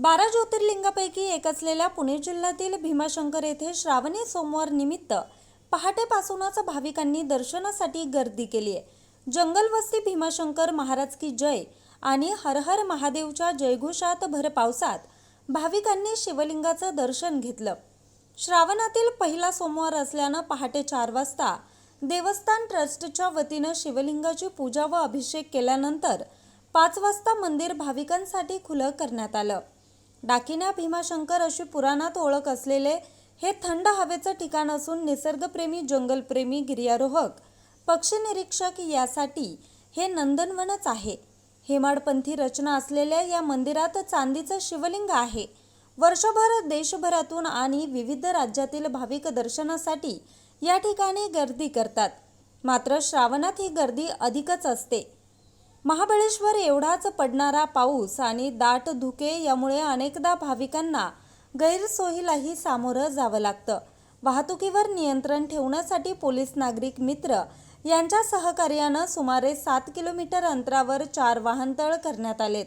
बारा ज्योतिर्लिंगापैकी एक असलेल्या पुणे जिल्ह्यातील भीमाशंकर येथे श्रावणी सोमवार निमित्त पहाटेपासूनच भाविकांनी दर्शनासाठी गर्दी केली आहे. जंगलवस्ती भीमाशंकर महाराज की जय आणि हर हर महादेवच्या जयघोषात भर पावसात भाविकांनी शिवलिंगाचं दर्शन घेतलं. श्रावणातील पहिला सोमवार असल्यानं पहाटे चार वाजता देवस्थान ट्रस्टच्या वतीनं शिवलिंगाची पूजा व अभिषेक केल्यानंतर पाच वाजता मंदिर भाविकांसाठी खुलं करण्यात आलं. डाकिन्या भीमाशंकर अशी पुराणात ओळख असलेले हे थंड हवेचं ठिकाण असून निसर्गप्रेमी जंगलप्रेमी गिर्यारोहक पक्षी निरीक्षक यासाठी हे नंदनवनच आहे. हेमाडपंथी रचना असलेल्या या मंदिरात चांदीचं शिवलिंग आहे. वर्षभर देशभरातून आणि विविध राज्यातील भाविक दर्शनासाठी या ठिकाणी गर्दी करतात. मात्र श्रावणात ही गर्दी अधिकच असते. महाबळेश्वर एवढाच पडणारा पाऊस आणि दाट धुके यामुळे अनेकदा भाविकांना गैरसोयीलाही सामोरं जावं लागतं. वाहतुकीवर नियंत्रण ठेवण्यासाठी पोलीस नागरिक मित्र यांच्या सहकार्यानं सुमारे सात किलोमीटर अंतरावर चार वाहनतळ करण्यात आलेत.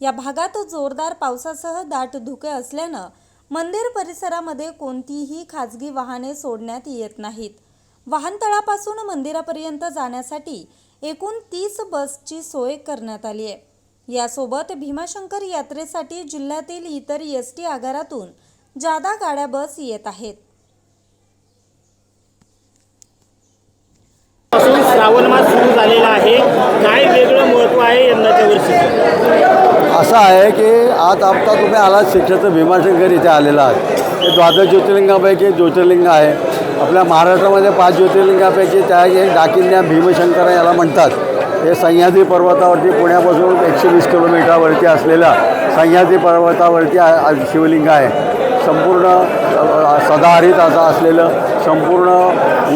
या भागात जोरदार पावसासह दाट धुके असल्यानं मंदिर परिसरामध्ये कोणतीही खाजगी वाहने सोडण्यात येत नाहीत. वाहनतळापासून मंदिरापर्यंत जाण्यासाठी एकूण तीस बसची सोय करण्यात आली आहे. यासोबत भीमाशंकर यात्रेसाठी जिल्ह्यातील इतर एस टी आगारातून जादा गाड्या बस येत आहेत. श्रावण मास सुरू झालेला आहे. काय वेगळं महत्त्व आहे यंदाच्या वर्षी? असं आहे की आज आता तुम्ही आलात शिक्षेचं भीमाशंकर इथे आलेला आहात हे द्वादश ज्योतिर्लिंगापैकी ज्योतिर्लिंग आहे. आपल्या महाराष्ट्रामध्ये पाच ज्योतिर्लिंगापैकी त्या एक डाकिन्या भीमशंकर याला म्हणतात. हे सह्याद्री पर्वतावरती पुण्यापासून एकशे वीस किलोमीटरवरती असलेलं सह्याद्री पर्वतावरती शिवलिंग आहे. संपूर्ण सदाहरित असं असलेलं संपूर्ण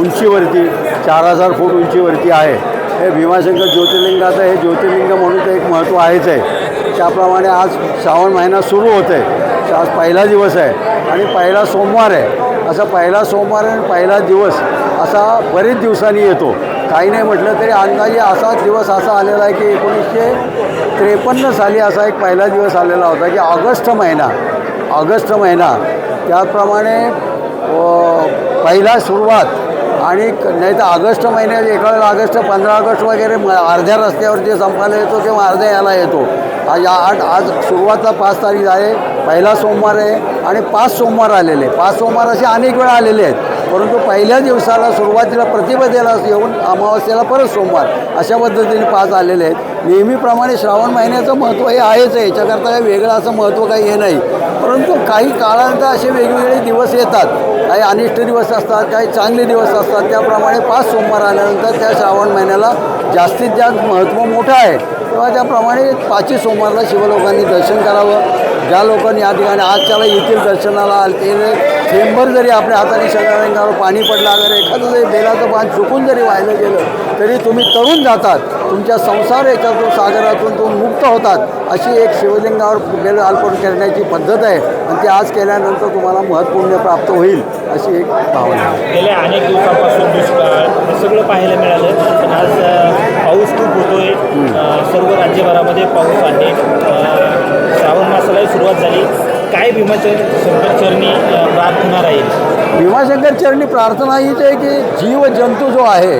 उंचीवरती चार हजार फूट उंचीवरती आहे. हे भीमाशंकर ज्योतिर्लिंगाचं हे ज्योतिर्लिंग म्हणून ते एक महत्त्व आहेच आहे. त्याप्रमाणे आज श्रावण महिना सुरू होत आहे आज पहिला दिवस आहे. आणि पहिला सोमवार आहे. असा पहिला सोमवार आणि पहिला दिवस असा बरेच दिवसांनी येतो. काही नाही म्हटलं तरी अंदाजे असाच दिवस असा आलेला आहे की एकोणीसशे त्रेपन्न साली असा एक पहिला दिवस आलेला होता की ऑगस्ट महिना. ऑगस्ट महिना. त्याप्रमाणे पहिला सुरुवात आणि नाही तर ऑगस्ट महिन्यात एका वेळेला ऑगस्ट पंधरा ऑगस्ट वगैरे म- अर्ध्या रस्त्यावरती संपायला येतो किंवा अर्ध्या याला येतो. आज या आठ आज सुरुवातला पाच तारीख आहे. पहिला सोमवार आहे. आणि पाच सोमवार आलेले पाच सोमवार असे अनेक वेळा आलेले आहेत. परंतु पहिल्या दिवसाला सुरुवातीला प्रतिपदेला येऊन अमावस्येला परत सोमवार अशा पद्धतीने पाच आलेले आहेत. नेहमीप्रमाणे श्रावण महिन्याचं महत्त्व हे आहेच आहे. याच्याकरता काही वेगळं असं महत्त्व काही हे नाही. परंतु काही काळानंतर असे वेगवेगळे दिवस येतात. काही अनिष्ट दिवस असतात काही चांगले दिवस असतात. त्याप्रमाणे पाच सोमवार आल्यानंतर त्या श्रावण महिन्याला जास्तीत जास्त महत्त्व मोठं आहे. तेव्हा त्याप्रमाणे पाचही सोमवारला शिवलोकांनी दर्शन करावं. ज्या लोकांनी या ठिकाणी आज त्याला येथील दर्शनाला आले ते थेंबर जरी आपल्या हाताने शरीरावर पाणी पडलं अगर एखादं जरी बेलाचं पान चुकून जरी वाहिलं गेलं तरी तुम्ही तरुण जातात. तुमच्या संसार याच्यातून सागरातून तुम्ही मुक्त होतात. अशी एक शिवलिंगावर बेल अर्पण करण्याची पद्धत आहे. आणि ती आज केल्यानंतर तुम्हाला महत्त्वपूर्ण प्राप्त होईल अशी एक भावना आहे. गेल्या अनेक दिवसांपासून दुष्काळ हे सगळं पाहायला मिळालं. पण आज पाऊस खूप होतोय. सर्व राज्यभरामध्ये पाऊस आहे. सुरुवात झाली. काय भीमाशंकर चरणी प्रार्थना राहील? भीमाशंकर चरणी प्रार्थना हीच आहे की जीव जंतू जो आहे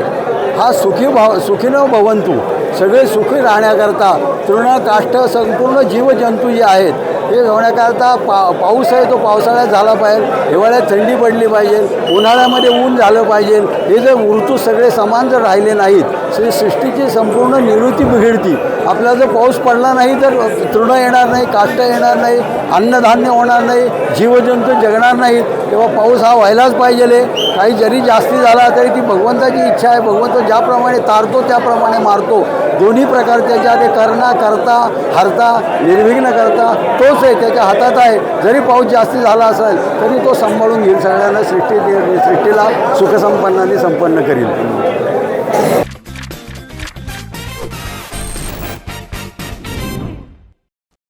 हा सुखी भाव सुखीनं भवंतू. सगळे सुखी राहण्याकरता तृण काष्ठ संपूर्ण जीवजंतू जे आहेत हे होण्याकरता पा पाऊस आहे तो पावसाळ्यात झाला पाहिजे. हिवाळ्यात थंडी पडली पाहिजे. उन्हाळ्यामध्ये ऊन झालं पाहिजे. हे जर ऋतू सगळे समान जर राहिले नाहीत तर सृष्टीची संपूर्ण निवृत्ती बिघडती. आपला जर पाऊस पडला नाही तर तृण येणार नाही काष्ट येणार नाही अन्नधान्य होणार नाही जीवजंतू जगणार नाहीत. तेव्हा पाऊस हा व्हायलाच पाहिजे. काही जरी जास्ती झाला तरी ती भगवंताची इच्छा आहे. भगवंत ज्याप्रमाणे तारतो त्याप्रमाणे मारतो. दोन्ही प्रकार ज्या ते करता करता हरता निर्विघ्न करता तोच पाऊस आहे त्याच्या हातात आहे. जरी पाऊस जास्ती झाला असेल तरी तो सांभाळून घेईल. सगळ्यांना सृष्टी सृष्टीला सुखसंपन्नाने संपन्न करील.